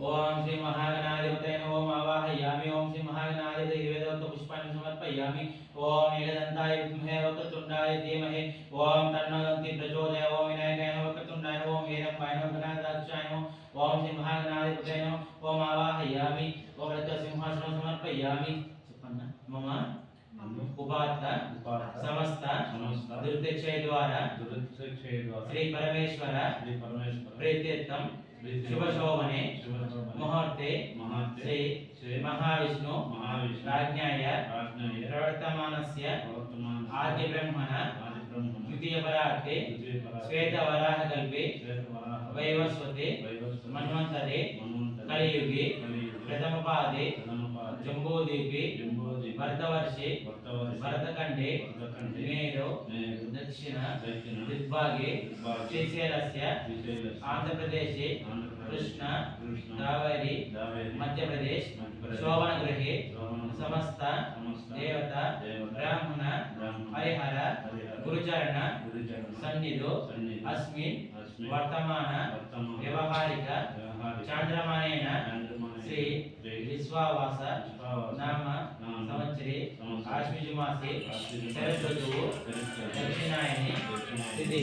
ओम श्री महागणाधिपतये ओम आवाहयामि ओम श्री महागणाधिपतये वेदोक्त पुष्पाणि समर्पयामि। ओम नीलदंताय विद्महे वक्रतुंडाय धीमहि। ओम तन्नो प्रचोदय ओम विनायकाय नमः वक्रतुंडाय ओम वीरपाय नमः गणाधाक्षाय ओम श्री महागणाधिपतये नमः। ओम आवाहयामि ओम रत्नसिंहासनं समर्पयामि। मम उपात्त समस्त दुर्दक्षय द्वारा श्री परमेश्वर श्री परमेश्वर प्रीत्यर्थम शुभ शोभने मुहूर्ते मुहूर्ते महाविष्णु राज्ञाय प्रवर्तमानस्य आदिब्रह्मण द्वितीयपरार्थे श्वेतवराहकल्पे वैवस्वते मन्वन्तरे कलियुगे ప్రథమపాదే జంబూదీపే భరతవర్షే మేరు మేరు దక్షిణ దిగ్భాగే శ్రీశైలస్య ఆంధ్రప్రదేశే కృష్ణ దావేరి మధ్యప్రదేశ్ శోభనగృహే శోభన సమస్త దేవత బ్రాహ్మణ హరిహర గురుచరణ సన్నిధో అస్మిన్ వర్తమాన వ్యవహారిక చాంద్రమానేన శ్రీ విశ్వావాస నామ సంవత్సరే ఆశ్విజుమాసే ఆశ్విజ శరదృతువు దక్షిణాయని దక్షిణాయని.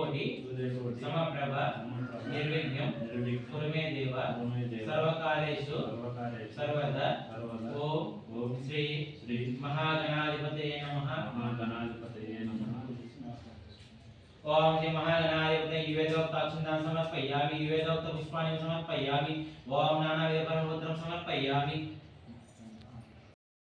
సూర్యకోటి సమప్రభ నిర్విఘ్నం కురుమే దేవ సర్వకాలేషు సర్వదా ఓం ఓం శ్రీ శ్రీ మహాగణాధిపతయ నమః. మహాగణాధిపతయే నమః. ఓం శ్రీ మహాగణాధిపతయ యువేదోక్త అక్షంతాన్ని సమర్పయామి యువేదోక్త పుష్పాన్ని సమర్పయామి ఓం నానావిధ పరమపుత్రం సమర్పయామి